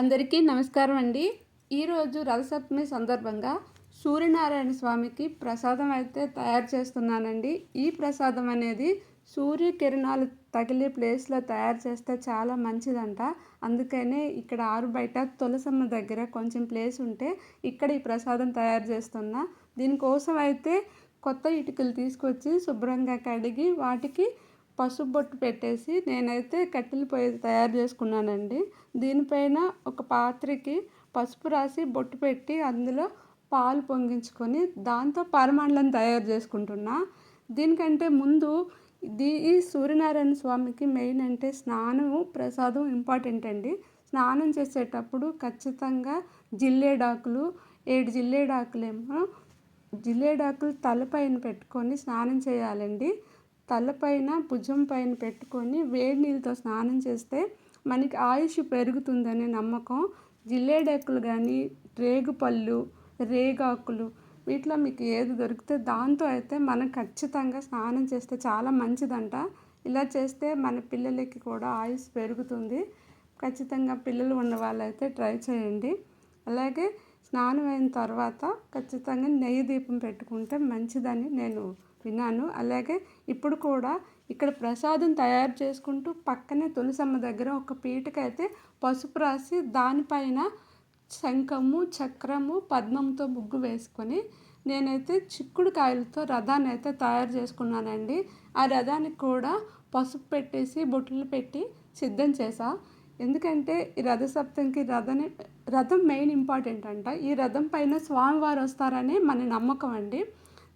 అందరికీ నమస్కారం అండి. ఈరోజు రథసప్తమి సందర్భంగా సూర్యనారాయణ స్వామికి ప్రసాదం అయితే తయారు చేస్తున్నానండి. ఈ ప్రసాదం అనేది సూర్యకిరణాలు తగిలే ప్లేస్లో తయారు చేస్తే చాలా మంచిదంట. అందుకనే ఇక్కడ ఆరు బయట తులసమ్మ దగ్గర కొంచెం ప్లేస్ ఉంటే ఇక్కడ ఈ ప్రసాదం తయారు చేస్తున్నా. దీనికోసం అయితే కొత్త ఇటుకలు తీసుకొచ్చి శుభ్రంగా కడిగి వాటికి పసుపు బొట్టు పెట్టేసి నేనైతే కట్టెల పొయ్యి తయారు చేసుకున్నానండి. దీనిపైన ఒక పాత్రకి పసుపు రాసి బొట్టు పెట్టి అందులో పాలు పొంగించుకొని దాంతో పరమాండలను తయారు చేసుకుంటున్నా. దీనికంటే ముందు ఇది ఈ సూర్యనారాయణ స్వామికి మెయిన్ అంటే స్నానము ప్రసాదం ఇంపార్టెంట్ అండి స్నానం చేసేటప్పుడు ఖచ్చితంగా జిల్లేడాకులు ఏడు జిల్లేడాకులేమో జిల్లేడాకులు తలపైన పెట్టుకొని స్నానం చేయాలండి. తలపైన భుజం పైన పెట్టుకొని వేడి నీళ్ళతో స్నానం చేస్తే మనకి ఆయుష్ పెరుగుతుందనే నమ్మకం. జిల్లేడెక్కులు కానీ రేగుపళ్ళు రేగాకులు వీటిలో మీకు ఏది దొరికితే దాంతో అయితే మనం ఖచ్చితంగా స్నానం చేస్తే చాలా మంచిదంట. ఇలా చేస్తే మన పిల్లలకి కూడా ఆయుష్ పెరుగుతుంది. ఖచ్చితంగా పిల్లలు ఉన్న వాళ్ళైతే ట్రై చేయండి. అలాగే స్నానం అయిన తర్వాత ఖచ్చితంగా నెయ్యి దీపం పెట్టుకుంటే మంచిదని నేను విన్నాను. అలాగే ఇప్పుడు కూడా ఇక్కడ ప్రసాదం తయారు చేసుకుంటూ పక్కనే తులసమ్మ దగ్గర ఒక పీటకైతే పసుపు రాసి దానిపైన శంఖము చక్రము పద్మంతో ముగ్గు వేసుకొని నేనైతే చిక్కుడు కాయలతో రథాన్ని అయితే తయారు చేసుకున్నానండి. ఆ రథానికి కూడా పసుపు పెట్టేసి బొట్లు పెట్టి సిద్ధం చేశా. ఎందుకంటే ఈ రథసప్తంకి రథని రథం మెయిన్ ఇంపార్టెంట్ అంట. ఈ రథం పైన స్వామివారు వస్తారనే మన నమ్మకం అండి.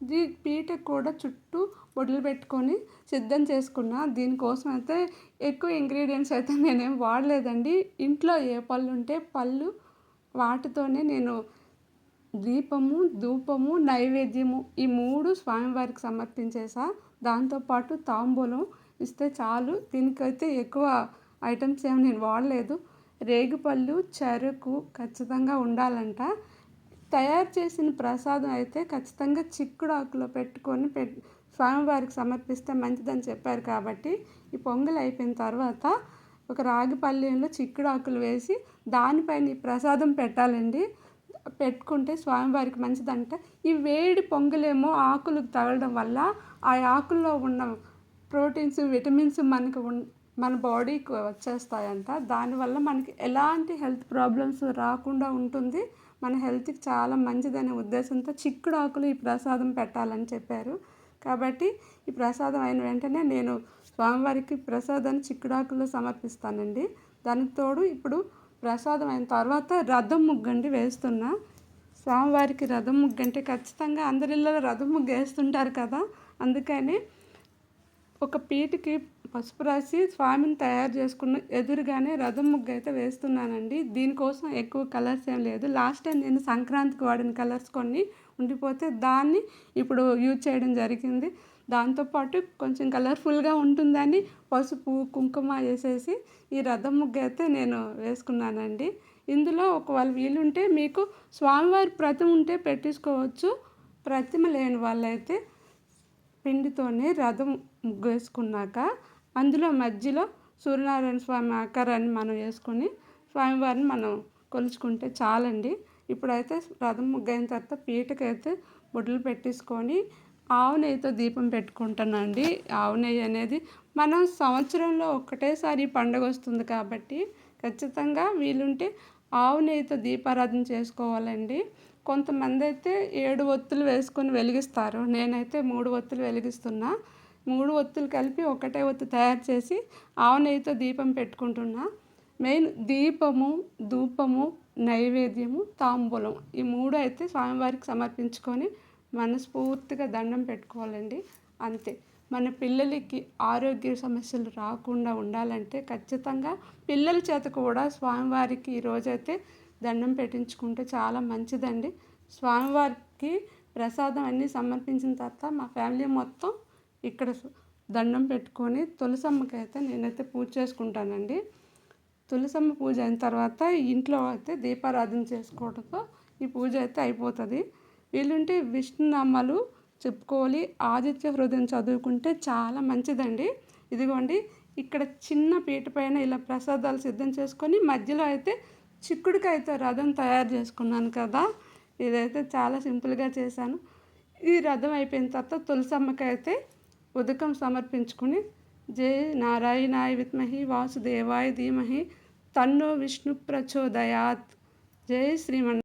దీ పీట కూడా చుట్టూ బొడ్లు పెట్టుకొని సిద్ధం చేసుకున్న దీనికోసం అయితే ఎక్కువ ఇంగ్రీడియంట్స్ అయితే నేనేం వాడలేదండి. ఇంట్లో ఏ పళ్ళు ఉంటే పళ్ళు వాటితోనే నేను దీపము ధూపము నైవేద్యము ఈ మూడు స్వామివారికి సమర్పించేసా. దాంతోపాటు తాంబూలం ఇస్తే చాలు. దీనికైతే ఎక్కువ ఐటమ్స్ ఏమి నేను వాడలేదు. రేగుపళ్ళు చెరుకు ఖచ్చితంగా ఉండాలంట. తయారు చేసిన ప్రసాదం అయితే ఖచ్చితంగా చిక్కుడు ఆకులో పెట్టుకొని పె స్వామివారికి సమర్పిస్తే మంచిదని చెప్పారు కాబట్టి ఈ పొంగల్ అయిపోయిన తర్వాత ఒక రాగి పల్లెంలో చిక్కుడు ఆకులు వేసి దానిపైన ఈ ప్రసాదం పెట్టాలండి. పెట్టుకుంటే స్వామివారికి మంచిదంట. ఈ వేడి పొంగలేమో ఆకులకు తగలడం వల్ల ఆ ఆకుల్లో ఉన్న ప్రోటీన్స్ విటమిన్స్ మనకు మన బాడీకి వచ్చేస్తాయంట. దానివల్ల మనకి ఎలాంటి హెల్త్ ప్రాబ్లమ్స్ రాకుండా ఉంటుంది. మన హెల్త్కి చాలా మంచిదనే ఉద్దేశంతో చిక్కుడు ఆకులు ఈ ప్రసాదం పెట్టాలని చెప్పారు. కాబట్టి ఈ ప్రసాదం అయిన వెంటనే నేను స్వామివారికి ప్రసాదాన్ని చిక్కుడాకులు సమర్పిస్తానండి. దానికి తోడు ఇప్పుడు ప్రసాదం అయిన తర్వాత రథం ముగ్గండి వేస్తున్నా. స్వామివారికి రథం ముగ్గు అంటే ఖచ్చితంగా అందరిలో రథం ముగ్గు వేస్తుంటారు కదా. అందుకని ఒక పీటికి పసుపు రాసి స్వామిని తయారు చేసుకున్న ఎదురుగానే రథం ముగ్గు అయితే వేస్తున్నానండి. దీనికోసం ఎక్కువ కలర్స్ ఏం లేదు. లాస్ట్ టైం నేను సంక్రాంతికి వాడిన కలర్స్ కొన్ని ఉండిపోతే దాన్ని ఇప్పుడు యూజ్ చేయడం జరిగింది. దాంతోపాటు కొంచెం కలర్ఫుల్గా ఉంటుందని పసుపు కుంకుమ వేసేసి ఈ రథం ముగ్గు అయితే నేను వేసుకున్నానండి. ఇందులో ఒకవేళ వీలుంటే మీకు స్వామివారి ప్రతిమ ఉంటే పెట్టించుకోవచ్చు ప్రతిమ లేని వాళ్ళైతే పిండితోనే రథం ముగ్గు వేసుకున్నాక అందులో మధ్యలో సూర్యనారాయణ స్వామి ఆకారాన్ని మనం వేసుకొని స్వామివారిని మనం కొలుచుకుంటే చాలండి. ఇప్పుడైతే రథం ముగ్గైన తర్వాత పీటకైతే బొడ్లు పెట్టేసుకొని ఆవు నెయ్యితో దీపం పెట్టుకుంటానండి. ఆవు నెయ్యి అనేది మనం సంవత్సరంలో ఒక్కటేసారి పండుగ వస్తుంది కాబట్టి ఖచ్చితంగా వీలుంటే ఆవు నెయ్యితో దీపారాధన చేసుకోవాలండి. కొంతమంది అయితే ఏడు ఒత్తులు వేసుకొని వెలిగిస్తారు. నేనైతే మూడు ఒత్తులు వెలిగిస్తున్నా. మూడు ఒత్తులు కలిపి ఒకటే ఒత్తు తయారు చేసి ఆవు నెయ్యితో దీపం పెట్టుకుంటున్నా. మెయిన్ దీపము ధూపము నైవేద్యము తాంబూలం ఈ మూడు అయితే స్వామివారికి సమర్పించుకొని మనస్ఫూర్తిగా దండం పెట్టుకోవాలండి. అంతే. మన పిల్లలకి ఆరోగ్య సమస్యలు రాకుండా ఉండాలంటే ఖచ్చితంగా పిల్లల చేత కూడా స్వామివారికి ఈరోజైతే దండం పెట్టించుకుంటే చాలా మంచిదండి. స్వామివారికి ప్రసాదం అన్నీ సమర్పించిన తర్వాత మా ఫ్యామిలీ మొత్తం ఇక్కడ దండం పెట్టుకొని తులసమ్మకి అయితే నేనైతే పూజ చేసుకుంటానండి. తులసమ్మ పూజ అయిన తర్వాత ఇంట్లో అయితే దీపారాధన చేసుకోవడంతో ఈ పూజ అయితే అయిపోతుంది. వీలుంటే విష్ణునామాలు చెప్పుకోవాలి. ఆదిత్య హృదయం చదువుకుంటే చాలా మంచిదండి. ఇదిగోండి ఇక్కడ చిన్న పీట పైన ఇలా ప్రసాదాలు సిద్ధం చేసుకొని మధ్యలో అయితే చిక్కుడుకాయతో రథం తయారు చేసుకున్నాను కదా. ఇదైతే చాలా సింపుల్గా చేశాను. ఈ రథం అయిపోయిన తర్వాత తులసమ్మకి అయితే ఉదకం సమర్పించుకుని జై నారాయణాయ విత్మహి వాసుదేవాయ ధీమహి తన్నో విష్ణు ప్రచోదయాత్. జై శ్రీమన్